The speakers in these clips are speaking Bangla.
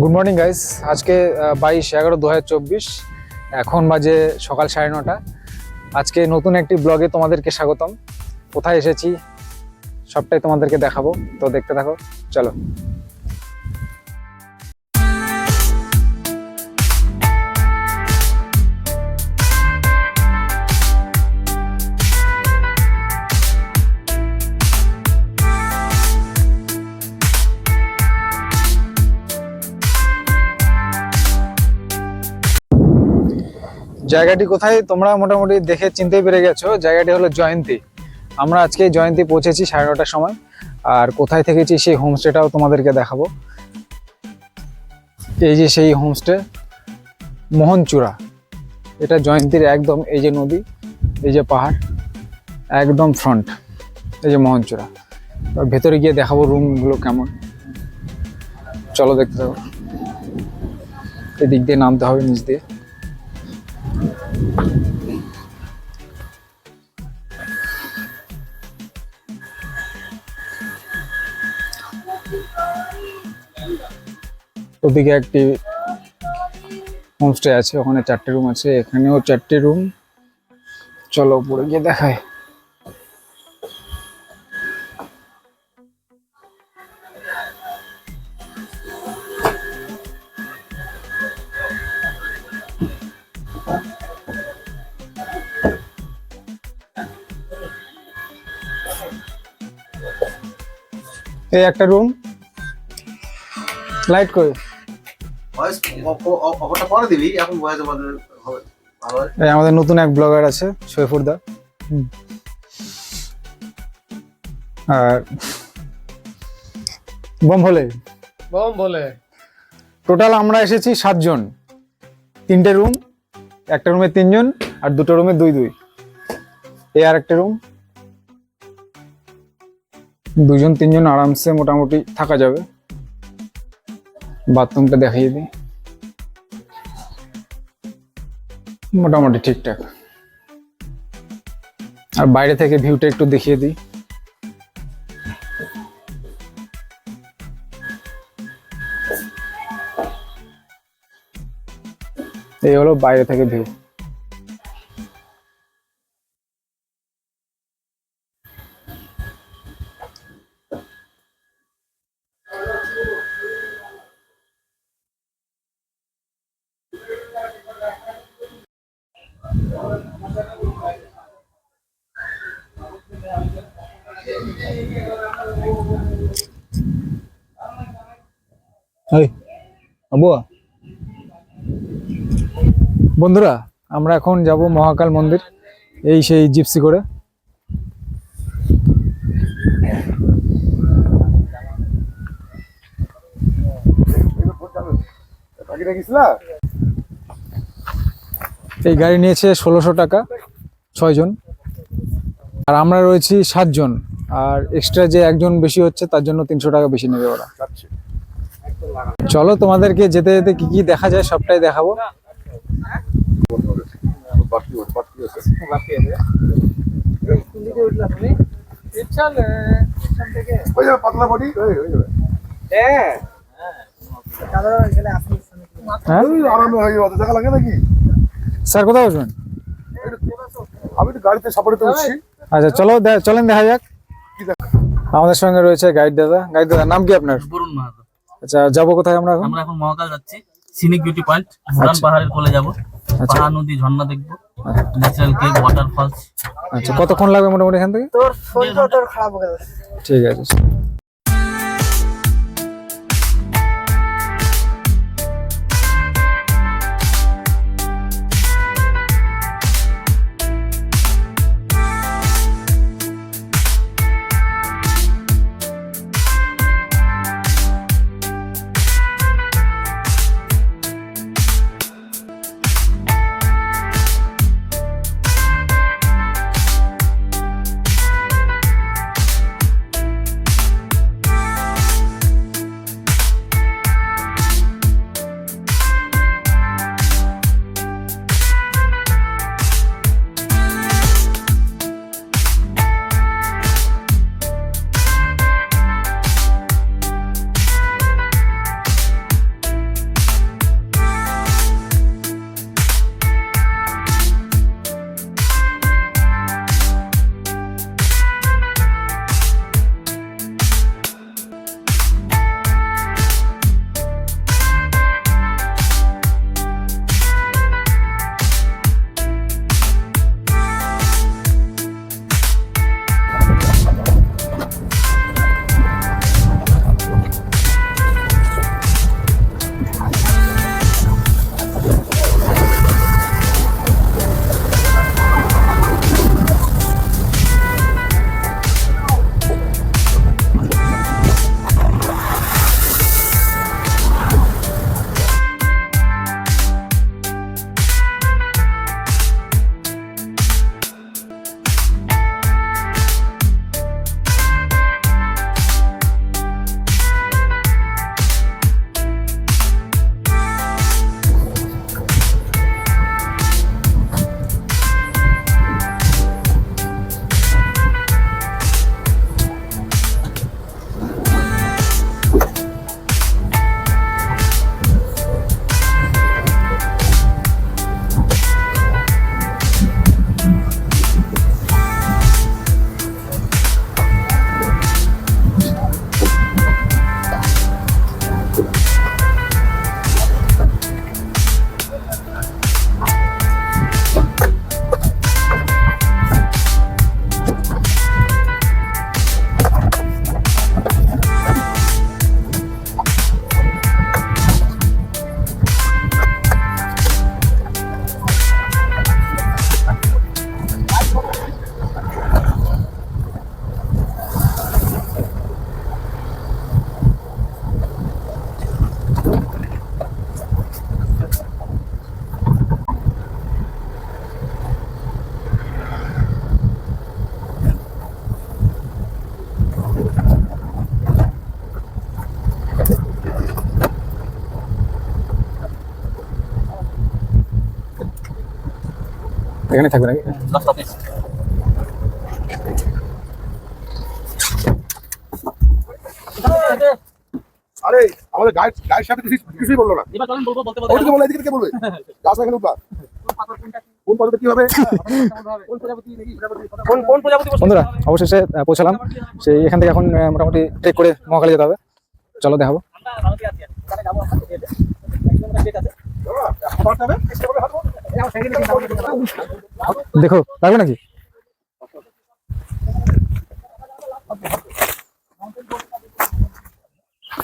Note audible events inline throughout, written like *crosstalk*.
গুড মর্নিং গাইস আজকে বাইশ এগারো দু এখন বাজে সকাল সাড়ে নটা। আজকে নতুন একটি ব্লগে তোমাদেরকে স্বাগতম। কোথায় এসেছি, সবটাই তোমাদেরকে দেখাবো। তো দেখতে থাকো, চলো। জায়গাটি কোথায়? তোমরা মোটামুটি দেখে চিনতেই পেরে গেছো, জায়গাটি হলো জয়ন্তী। আমরা আজকে জয়ন্তী পৌঁছেছি সাড়ে নটার সময়। আর কোথায় থেকেছি সেই হোমস্টেটাও তোমাদেরকে দেখাবো। এই যে সেই হোমস্টে, মোহনচূড়া। এটা জয়ন্তীর একদম এই যে নদী, এই যে পাহাড়, একদম ফ্রন্ট এই যে মোহনচূড়া। ভেতরে গিয়ে দেখাবো রুমগুলো কেমন। চলো দেখতে থাকো। এদিক দিয়ে নামতে হবে নিচ দিয়ে। ওদিকে একটি হোমস্টে আছে, ওখানে চারটে রুম আছে, এখানেও চারটে রুম চলো উপরে গিয়ে দেখায় এই একটা রুম লাইট কই? ভয়েস অফারটা পরে দিবি এখন ভয়েস আমাদের হবে। এই আমাদের নতুন এক ব্লগার আছে সৈফুরদা আর বম হলে বম বলে টোটাল আমরা এসেছি সাতজন তিনটে রুম একটা রুমে তিনজন আর দুটো রুমে দুই দুই। এ আর একটা রুম দুজন তিনজন আরামসে মোটামুটি থাকা যাবে। বাথরুমটা দেখিয়ে দিই। মোটামুটি ঠিকঠাক। আর বাইরে থেকে ভিউটা একটু দেখিয়ে দিই। এই হলো বাইরে থেকে ভিউ। এই আবুয়া বন্ধুরা, আমরা এখন যাব মহাকাল মন্দির, এই সেই জিপসি করে। এই গাড়ি নিয়েছে ষোলোশো টাকা, ছয়জন। আর আমরা রয়েছি সাতজন, আর এক্সট্রা যে একজন বেশি হচ্ছে, তার জন্য তিনশো টাকা বেশি নেবে ওরা। চলো তোমাদেরকে যেতে যেতে কি কি দেখা যায় সবটাই দেখাবো। হ্যাঁ? স্যার, কোথায় বসবেন আমি তো গাড়িতে সাপোর্টে উঠছি আচ্ছা চলো চলেন দেখা যাক। আমাদের সঙ্গে রয়েছে গাইড দাদা। গাইড দাদা নাম কি আপনার? বরুণ মাহাতো। আচ্ছা যাব কোথায় আমরা এখন? আমরা এখন মহাকাল যাচ্ছি। সিনিক বিউটি পয়েন্ট ফুরান পাহাড়ের কোলে যাব। আচ্ছা। পাহাড় নদী ঝর্ণা দেখব। ন্যাচারাল কে ওয়াটারফলস আচ্ছা কতক্ষণ লাগবে মোটামুটি এখান থেকে? তোর ফোনটা তোর খারাপ হয়ে গেছে ঠিক আছে। এখানে থাকবে নাকি? আরে আমাদের গাইড গাইড সাথে কিছু কিছুই বলল না। এবার বলব বলতে বলতে ওইদিকে বলে এদিকে কে বলবে? গাছ এখানে উঠবা। কোন পদ্ধতি কি হবে? কোন কোন প্রজাপতি বন্ধুরা অবশেষে পৌঁছালাম। সেই এখান থেকে এখন মোটামুটি ট্রেক করে মহাকালী যেতে হবে। চলো দেখাবো। আমরা ভারতে আছি। তাহলে যাব আমরা। হেঁটে। এক আছে। দেখো লাগবে নাকি?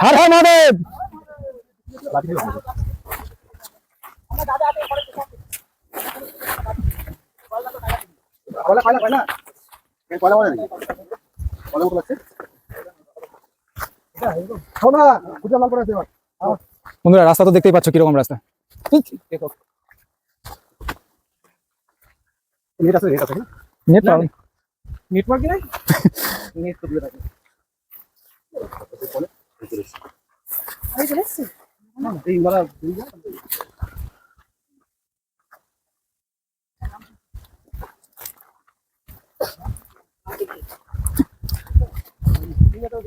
হর হর মহাদেব! বন্ধুরা রাস্তা তো দেখতেই পাচ্ছ কীরকম রাস্তা। নেট আছে নেট আছে। নেট পাও নেটওয়ার্ক নাই? *laughs* নেট তো দিয়ে থাকে। এই মারা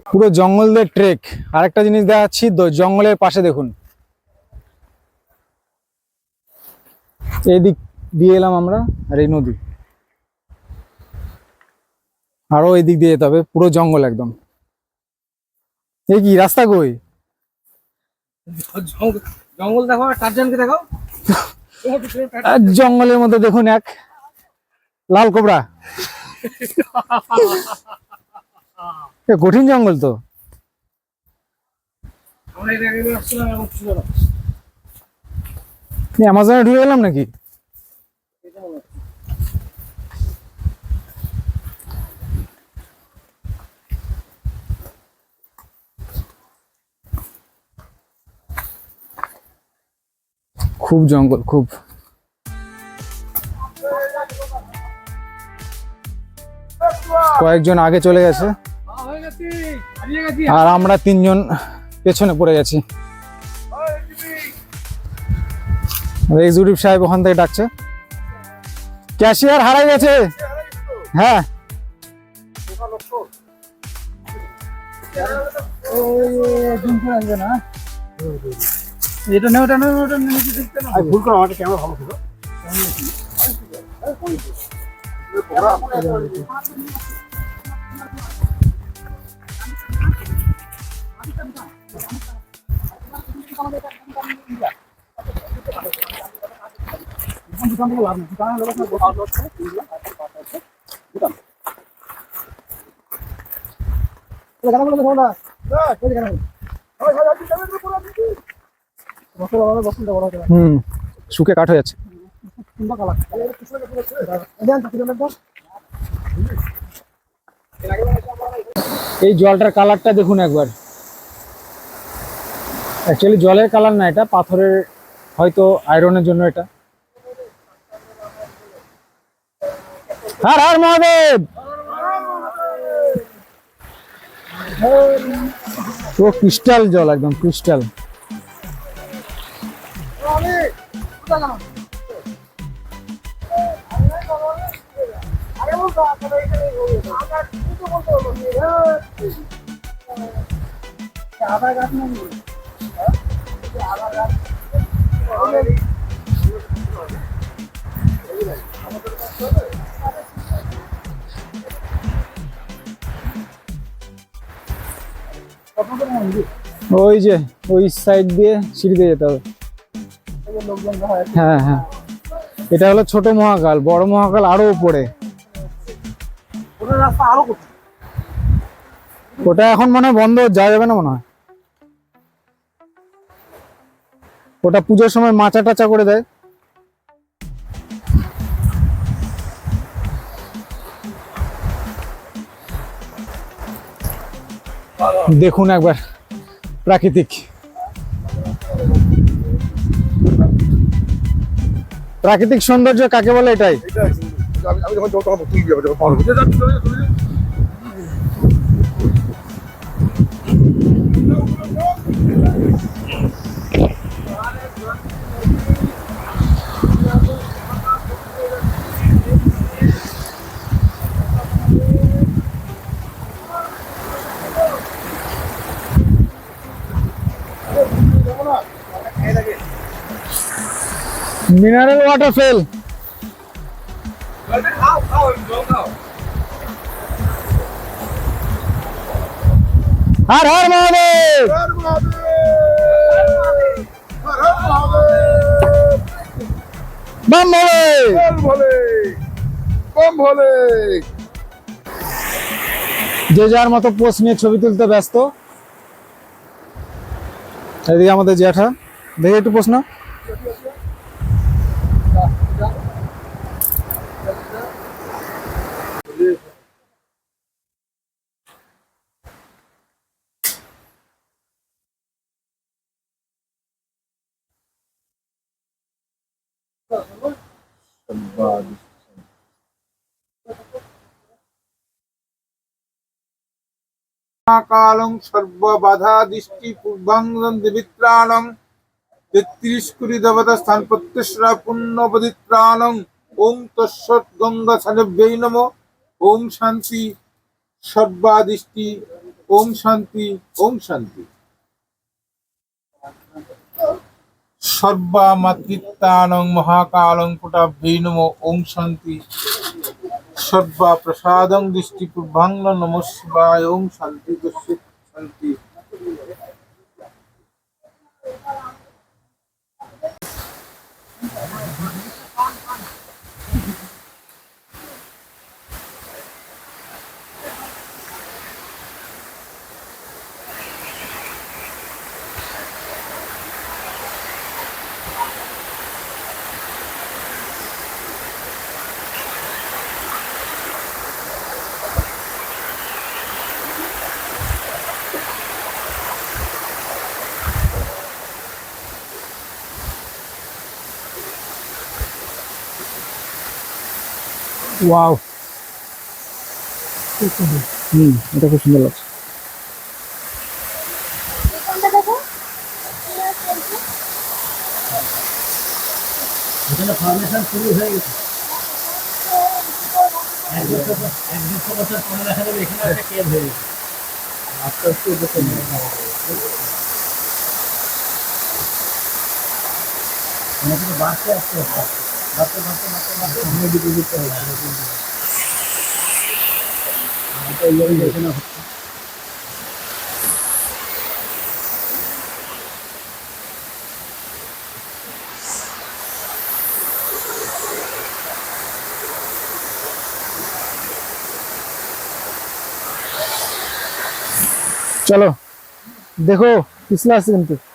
পুরো জঙ্গল দিয়ে ট্রেক আরেকটা জিনিস দেখাচ্ছি জঙ্গলের পাশে দেখুন। এই দিক দিয়ে এলাম আমরা আর এই নদী। আরও এই দিক দিয়ে যেতে হবে পুরো জঙ্গল একদম। এই কি রাস্তা কই? জঙ্গল দেখো টারজানকে দেখো জঙ্গলের মধ্যে দেখুন এক লাল কোবরা। এ কঠিন জঙ্গল তো। আমরা এটা আগে আসছিলাম এমন ছিল না অ্যামাজনে ঢুকে গেলাম নাকি? খুব জঙ্গল খুব। কয়েকজন আগে চলে গেছে। হয়ে আর আমরা তিনজন পেছনে পড়ে গেছি। এক্সিকিউটিভ সাহেব ওখান থেকে ডাকছে। ক্যাশিয়ার হারাই গেছে। হ্যাঁ। এটা নেই ওটা নেই ওটা নেই ভুল করে আমাদের ক্যামেরা ভালো ছিল। শুকে কাঠ হয়ে যাচ্ছে। এই জলটার কালারটা দেখুন একবার। জলের কালার না এটা পাথরের হয়তো আয়রনের জন্য এটা। হর হর মহাদেব! তো ক্রিস্টাল জল একদম ক্রিস্টাল ওই যে, ওই সাইড দিয়ে সিঁড়ি দিয়ে যেতে হবে। হ্যাঁ হ্যাঁ। এটা হলো ছোট মহাকাল, বড় মহাকাল আরও উপরে। ওটা এখন মনে হয় বন্ধ যাওয়া যাবে না মনে হয়? ওটা পুজোর সময় মাচা টাচা করে দেয়। দেখুন একবার প্রাকৃতিক। প্রাকৃতিক সৌন্দর্য কাকে বলে এটাই? Mineral water fail Har Har Mahadev! বাম ভোলে ভোলে! যে যার মতো পোস্ট নিয়ে ছবি তুলতে ব্যস্ত। এদিকে আমাদের জ্যাঠা। দেখে একটু কালং সর্ববাধা দৃষ্টি পূর্বাঙ্গন দেবিত্রাণং তেত্রিশ কুড়ি দেবতা স্থান প্রত্যেশ্বরা পুণ্য পবিত্রাণং ওম তৎসৎ গঙ্গা সানব্যৈ নম ওম শান্তি ওম শান্তি ওম শান্তি সর্বা মাতৃত্বানং মহাকালং পুটাভ্যৈ নম ওম শান্তি। সর্বা প্রসাদং দৃষ্টি পূর্বাঙ্গ নম শিবায় ওং শান্তি শান্তি। ওয়াও হুম এটা খুব সুন্দর লাগছে এখানে ফাউন্ডেশন শুরু হয়ে গেছে এক বছর পর- এক দেড়শো বছর পরে দেখা যাবে এখানে একটা কেভ হয়ে গেছে আস্তে আস্তে এটা কমে যাবে। মানে কিন্তু বাড়তে আস্তে আস্তে चलो देखो पिछला सीन पे तो।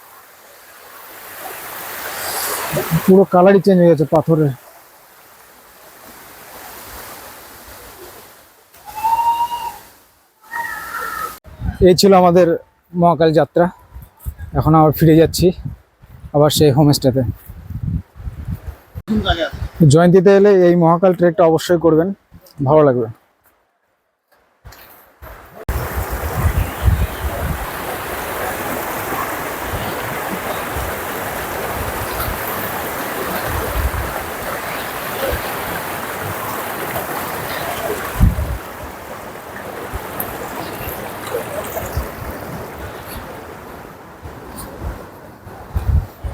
পুরো কালারই চেঞ্জ হয়ে গেছে পাথরের। এই ছিল আমাদের মহাকাল যাত্রা। এখন আবার ফিরে যাচ্ছি, আবার সেই হোমস্টেতে জয়ন্তীতে এলে এই মহাকাল ট্রেকটা অবশ্যই করবেন, ভালো লাগবে।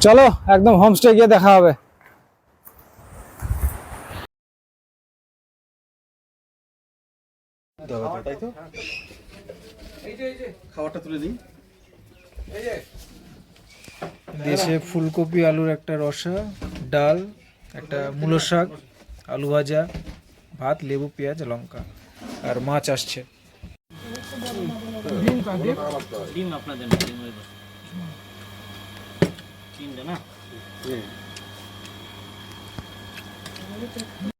চলো একদম হোমস্টে গিয়ে দেখা হবে। খাবারটা তুলে দিই দেশে ফুলকপি আলুর একটা রসা ডাল একটা মূলো শাক আলু ভাজা ভাত লেবু পেঁয়াজ লঙ্কা আর মাছ আসছে। ডিম আপনাদের ডিম ওই বস। তিনটে না